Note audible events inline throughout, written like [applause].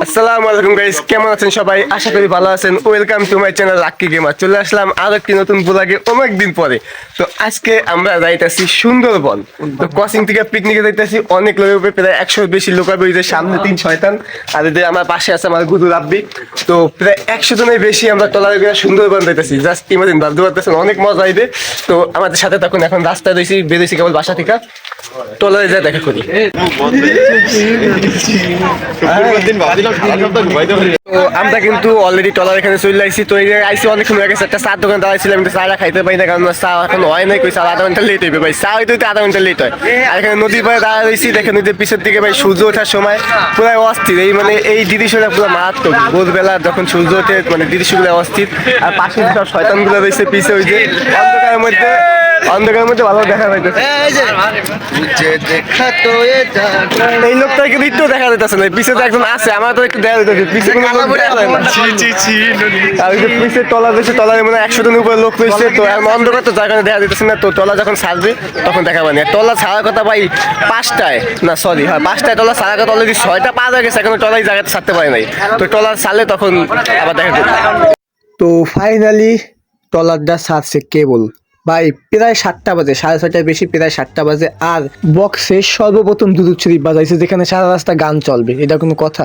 আসসালামু আলাইকুম গাইস কেমন আছেন সবাই আশা করি ভালো আছেন welcome to my channel gamer চলে আসলাম আর একটি নতুন ব্লগে অনেক দিন পরে তো আজকে আমরা যাইতেছি সুন্দরবন তো ক্রসিং থেকে পিকনিকে যাইতেছি অনেক প্রায় বেশি লোক সামনে তিন আর এদের আমার পাশে আছে আমার গুরু রাব্বি তো প্রায় একশো জনের বেশি আমরা টলার করে সুন্দরবন যাইতেছি জাস্ট ইমাজিন ভাবতে পারতেছেন অনেক মজা হইবে তো আমাদের সাথে তখন এখন রাস্তায় রয়েছি বেরোইছি কেবল বাসা থেকে টলারে যা দেখা করি আমরা কিন্তু অলরেডি টলার এখানে চলে আসছি তো আইসি অনেকক্ষণ হয়ে গেছে একটা চার দোকান দাঁড়াইছিলাম কিন্তু চাটা খাইতে পারি না, কারণ চা এখন হয় নাই, কই চা আধা ঘণ্টা লেট হইবে ভাই। চা হইতে আধা ঘণ্টা লেট হয়। আর এখানে নদীর পাড়ে দাঁড়া রয়েছি দেখেন নদীর পিছের দিকে ভাই সূর্য ওঠার সময়, পুরাই অস্থির। এই মানে এই দৃশ্যটা পুরো মারাত্মক। ভোরবেলা যখন সূর্য ওঠে মানে দৃশ্যগুলো অস্থির। আর পাশে সব শয়তানগুলো রয়েছে, পিছে ওই যে অন্ধকারের মধ্যে অন্ধকারের মধ্যে ভালো দেখা যাইতেছে। এই লোকটা কিন্তু একটু দেখা যাইতেছে না পিছে তো একজন আছে আমার তো একটু দেখা যাইতেছে পিছে কোনো লোক দেখা যায় না। আর পিছে তলা রয়েছে তলার মানে একশো জনের উপরে লোক রয়েছে তো আর অন্ধকার তো জায়গা দেখা যাইতেছে না তো তলা যখন ছাড়বে তখন দেখা পানি আর তলা ছাড়ার কথা ভাই পাঁচটায় না সরি হয় পাঁচটায় তলা ছাড়ার কথা অলরেডি ছয়টা পাঁচ হয়ে গেছে এখন তলাই জায়গাতে ছাড়তে পারে নাই। তো তলা ছাড়লে তখন আবার দেখা যাবে। তো ফাইনালি ট্রলারটা ছাড়ছে কেবল। ভাই, প্রায় সাতটা বাজে, সাড়ে ছয়টার বেশি প্রায় সাতটা বাজে। আর বক্সে সর্বপ্রথম দুদুর শরীফ বাজাইছে, যেখানে সারা রাস্তা গান চলবে, এটা কোনো কথা।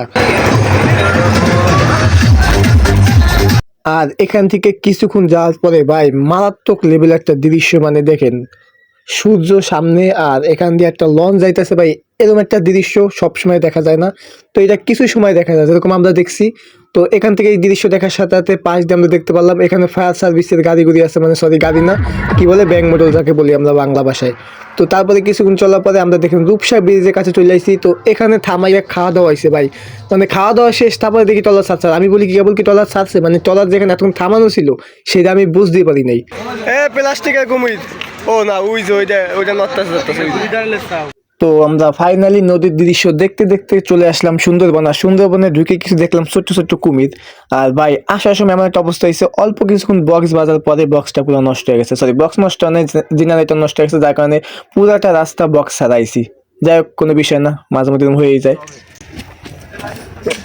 আর এখান থেকে কিছুক্ষণ যাওয়ার পরে, ভাই, মারাত্মক লেভেল একটা দৃশ্য মানে দেখেন, সূর্য সামনে আর এখান দিয়ে একটা লঞ্চ যাইতেছে, ভাই এরকম একটা দৃশ্য সবসময় দেখা যায় না। তো এটা কিছু সময় দেখা যায়, যেরকম আমরা দেখছি, তো এখান থেকে এই দৃশ্য দেখার সাথে সাথে পাশ দিয়ে আমরা দেখতে পারলাম, এখানে ফায়ার সার্ভিসের গাড়িগুলি আছে মানে সরি গাড়ি না, কি বলে, ব্যাংক মোটর যাকে বলি আমরা বাংলা ভাষায়। তো তারপরে কিছুক্ষণ চলার পরে আমরা দেখলাম রূপসা ব্রিজের কাছে চলে আসছি, তো এখানে থামাইয়া খাওয়া দাওয়া হয়েছে ভাই। মানে খাওয়া দাওয়া শেষ, তারপরে দেখি টলার ছাড়ছে আমি বলি কি, কেবল কি টলার ছাড়ছে মানে টলার যেখানে এতক্ষণ থামানো ছিল, সেটা আমি বুঝতেই পারি নাই। প্লাস্টিকের কুমির। ও না যে ওইটা ওইটা নটটা তো আমরা ফাইনালি নদীর দৃশ্য দেখতে দেখতে চলে আসলাম সুন্দরবন, আর সুন্দরবনে ঢুকে কিছু দেখলাম ছোট্ট ছোট্ট কুমির। আর ভাই, আসার সময় এমন একটা অবস্থা হয়েছে, অল্প কিছুক্ষণ বক্স বাজার পরে বক্সটা পুরো নষ্ট হয়ে গেছে। সরি বক্স নষ্ট হয় জেনারেটর নষ্ট হয়ে গেছে, যার কারণে পুরাটা রাস্তা বক্স হারাইছি যাই হোক, কোনো বিষয় না, মাঝে মধ্যে হয়েই যায়।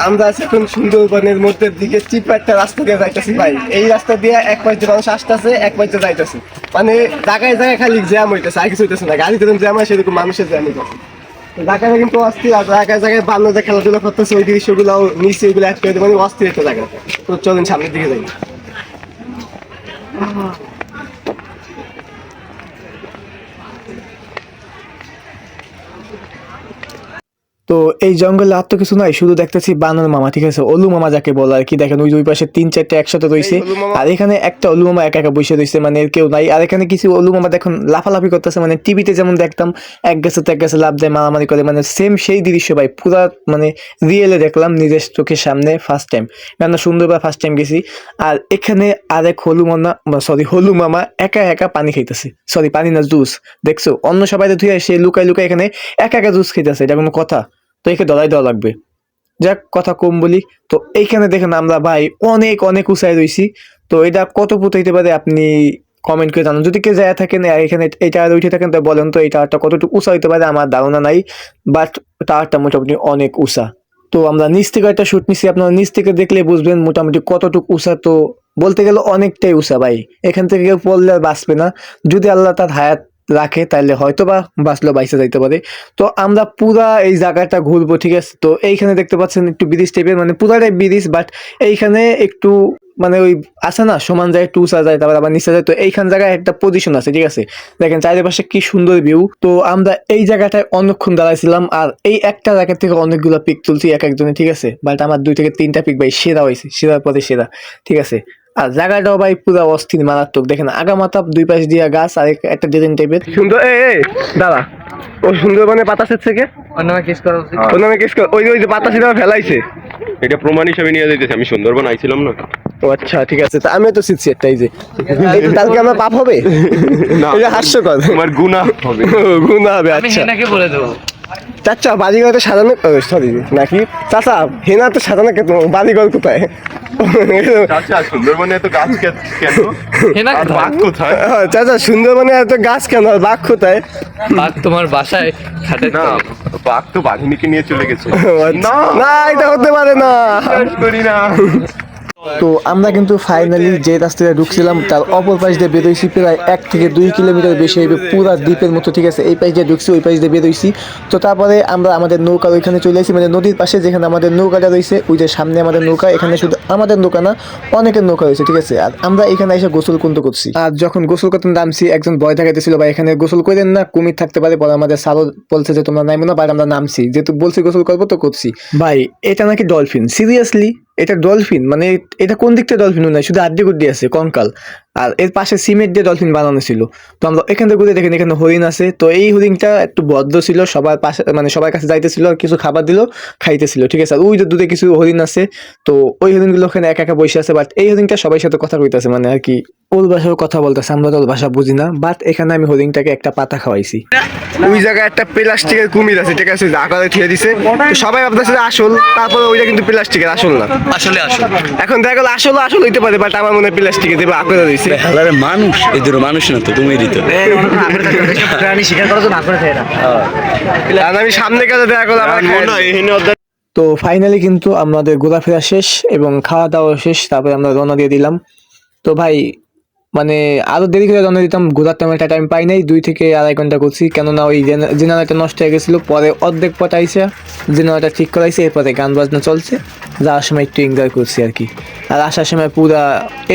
আমরা এখন সুন্দরবনের মধ্যে দিকে চিপা একটা রাস্তা দিয়ে যাইতেছি ভাই। এই রাস্তা দিয়ে এক পাশ মানুষ আসতেছে, এক পাশ যাইতেছে। মানে জায়গায় জায়গায় খালি জ্যাম হইতেছে, আর কিছু হইতেছে না। গাড়ি যেরকম জ্যাম হয়, সেরকম মানুষের জ্যাম হইতেছে। ঢাকায় কিন্তু অস্থির, আর জায়গায় জায়গায় যে খেলাধুলা করতেছে, ওই দৃশ্যগুলো নিচে ওইগুলো এক করে মানে অস্থির একটা জায়গা। তো চলেন সামনের দিকে যাই। তো এই জঙ্গলে আর তো কিছু নাই শুধু দেখতেছি বানর মামা ঠিক আছে? অলু মামা যাকে বলে আর কি দেখেন ওই দুই পাশে তিন চারটে একসাথে রয়েছে আর এখানে একটা অলু মামা একা একা বসে রয়েছে মানে কেউ নাই। আর এখানে কিছু অলু মামা দেখুন লাফালাফি করতেছে মানে টিভিতে যেমন দেখতাম এক গাছে এক গাছে লাভ দেয় মারামারি করে মানে সেম সেই দৃশ্য ভাই পুরা মানে রিয়েলে দেখলাম নিজের চোখের সামনে ফার্স্ট টাইম কেন সুন্দরবার ফার্স্ট টাইম গেছি। আর এখানে আরেক হলু মামা সরি হলু মামা একা একা পানি খাইতেছে। সরি পানি না জুস। দেখছ? অন্য সবাই তো ধুয়ে সে লুকায় লুকায় এখানে একা একা জুস খাইতেছে এটা কোনো কথা। তো একে দলাই দেওয়া লাগবে। যাক, কথা কম বলি। তো এইখানে দেখেন আমরা ভাই অনেক অনেক উঁচাই রয়েছি তো এটা কত ফুট হইতে পারে আপনি কমেন্ট করে জানান। যদি কেউ যায় থাকেন এখানে এই টাওয়ারে উঠে থাকেন, তো বলেন তো এই টাওয়ারটা কতটুকু উঁচা হইতে পারে, আমার ধারণা নাই। বাট টাওয়ারটা মোটামুটি অনেক উঁচা। তো আমরা নিচ থেকে একটা শুট নিছি। আপনারা নিচ থেকে দেখলে বুঝবেন মোটামুটি কতটুকু উঁচা। তো বলতে গেলে অনেকটাই উঁচা ভাই। এখান থেকে কেউ পড়লে আর বাঁচবে না। যদি আল্লাহ তার হায়াত রাখে তাহলে হয়তো বা বাঁচলেও বাইসে যাইতে পারে। তো আমরা পুরা এই জায়গাটা ঘুরবো, ঠিক আছে? তো এইখানে দেখতে পাচ্ছেন একটু ব্রিজ টাইপের মানে পুরাটাই ব্রিজ বাট এইখানে একটু মানে ওই আছে না, সমান যায় একটু উঁচা যায়, তারপর আবার নিচে যায়, তো এইখান জায়গায় একটা পজিশন আছে, ঠিক আছে? দেখেন চারিপাশে কি সুন্দর ভিউ তো আমরা এই জায়গাটায় অনেকক্ষণ দাঁড়াইছিলাম, আর এই একটা জায়গা থেকে অনেকগুলো পিক তুলছি এক একজনে, ঠিক আছে? বাট আমার দুই থেকে তিনটা পিক ভাই সেরা হয়েছে, সেরার পরে সেরা, ঠিক আছে? আর জায়গাটাও ভাই পুরো অস্থির মারাত্মক। দেখেন আগামাতা দুই পাশ দিয়া গাছ আর একটা ডিজাইন টাইপের সুন্দর এই এই দাদা ও সুন্দরবনে বাতাসের থেকে কিস করা উচিত। ওর নামে কেস ওই ওই যে বাতাসি দাও ফেলাইছে। এটা প্রমাণ হিসেবে নিয়ে যাইতেছি আমি সুন্দরবন আইছিলাম না। ও আচ্ছা ঠিক আছে। তা আমিও তো শিখছি একটাই যে। [laughs] এই তো তাহলে কি আমার পাপ হবে? না। এটা হাস্যকর। তোমার গুণা হবে। [laughs] গুণা হবে আমি আচ্ছা। হেনাকে বলে দেবো। চাচা বাড়িঘর তো সাজানো সরি নাকি? চাচা হেনা তো সাজানো কে তোমার বাড়িঘর কোথায় সুন্দরবনে এত গাছ কেন? বাঘ কোথায়? চাচা সুন্দরবনে এত গাছ কেন? আর বাঘ কোথায়? বাঘ তোমার বাসায় খাটে না বাঘ তো বাঘিনীকে নিয়ে চলে গেছে। না! না এটা হতে পারে না। করি না। তো আমরা কিন্তু ফাইনালি যে রাস্তায় ঢুকছিলাম, তার অপর পাশ দিয়ে বেরোইছি প্রায় এক থেকে দুই কিলোমিটার বেশি হইবে পুরা দ্বীপের মতো, ঠিক আছে? এই পাশ দিয়ে ঢুকছি, ওই পাশ দিয়ে বেরোইছি তো তারপরে আমরা আমাদের নৌকার ওইখানে চলে আসি মানে নদীর পাশে যেখানে আমাদের নৌকাটা রয়েছে, ওই যে সামনে আমাদের নৌকা, এখানে শুধু আমাদের নৌকা না, অনেকের নৌকা রয়েছে, ঠিক আছে? আর আমরা এখানে এসে গোসল কুন্ত করছি। আর যখন গোসল করতে নামছি, একজন ভয় দেখাইতেছিল বা এখানে গোসল করেন না, কুমির থাকতে পারে। পরে আমাদের সারও বলছে যে, তোমরা নাইমো না, বাট আমরা নামছি। যেহেতু বলছি গোসল করব, তো করছি। ভাই, এটা নাকি ডলফিন সিরিয়াসলি এটা ডলফিন মানে এটা কোন দিক থেকে ডলফিন শুধু আড্ডি গুড্ডি আছে কঙ্কাল। আর এর পাশে সিমেন্ট দিয়ে ডলফিন বানানো ছিল। তো আমরা এখান থেকে ঘুরে দেখেন এখানে হরিণ আছে। তো এই হরিণটা একটু ভদ্র ছিল সবার পাশে মানে সবার কাছে যাইতেছিল আর কিছু খাবার দিল খাইতেছিল ঠিক আছে? আর ওই যে দূরে কিছু হরিণ আছে তো ওই হরিণগুলো ওখানে একা একা বসে আছে বাট এই হরিণটা সবার সাথে কথা কইতেছে মানে আর কি। ওর ভাষাও কথা বলতেছে আমরা তো ওর ভাষা বুঝি না বাট এখানে আমি হরিণটাকে একটা পাতা খাওয়াইছি। ওই জায়গায় একটা প্লাস্টিকের কুমির আছে ঠিক আছে? যা করে থিয়ে দিছে। সবাই ভাবতেছে যে আসল তারপরে ওইটা কিন্তু প্লাস্টিকের আসল না। আসলে আসলে। এখন দেখা গেল আসল আসল হইতে পারে বাট আমার মনে হয় প্লাস্টিকের দেবে আঁকড়ে দিছে হালারে মানুষ এদের মানুষ না তো কুমিরই তো প্রাণী শিকার করার জন্য করে থাকে না আর আমি সামনে কাছে দেখা করলাম আমার হয় তো ফাইনালি কিন্তু আমাদের ঘোরাফেরা শেষ এবং খাওয়া দাওয়া শেষ তারপরে আমরা রওনা দিয়ে দিলাম। তো ভাই মানে আরও দেরি করে রওনা দিতাম ঘোরার তেমন একটা টাইম পাই নাই, দুই থেকে আড়াই ঘণ্টা করছি, কেননা ওই জেনারেটর নষ্ট হয়ে গেছিল, পরে অর্ধেক আইসে জেনারেটর ঠিক করাইছে, এরপরে গান বাজনা চলছে, যাওয়ার সময় একটু এনজয় করছি আর কি। আর আসার সময় পুরা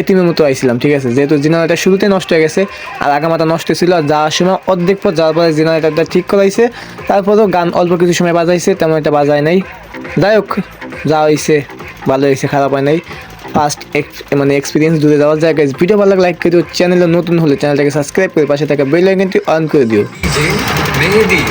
এতিমের মতো আইছিলাম, ঠিক আছে? যেহেতু জেনারেটর শুরুতে নষ্ট হয়ে গেছে, আর আগামাতা নষ্ট ছিল, আর যাওয়ার সময় অর্ধেক পথ যাওয়ার পরে জেনারেটরটা ঠিক করাইছে, তারপরেও গান অল্প কিছু সময় বাজাইছে, তেমন একটা বাজায় নাই। যাই হোক, যা হয়েছে ভালো হয়েছে খারাপ হয় নাই। পাস্ট মানে এক্সপিরিয়েন্স দূরে দেওয়া যায় গাইজ ভিডিও ভালো লাইক করে দিও চ্যানেলে নতুন হলে চ্যানেলটাকে সাবস্ক্রাইব করে পাশে থাকা বেল আইকনটি অন করে দিও। মেহেদি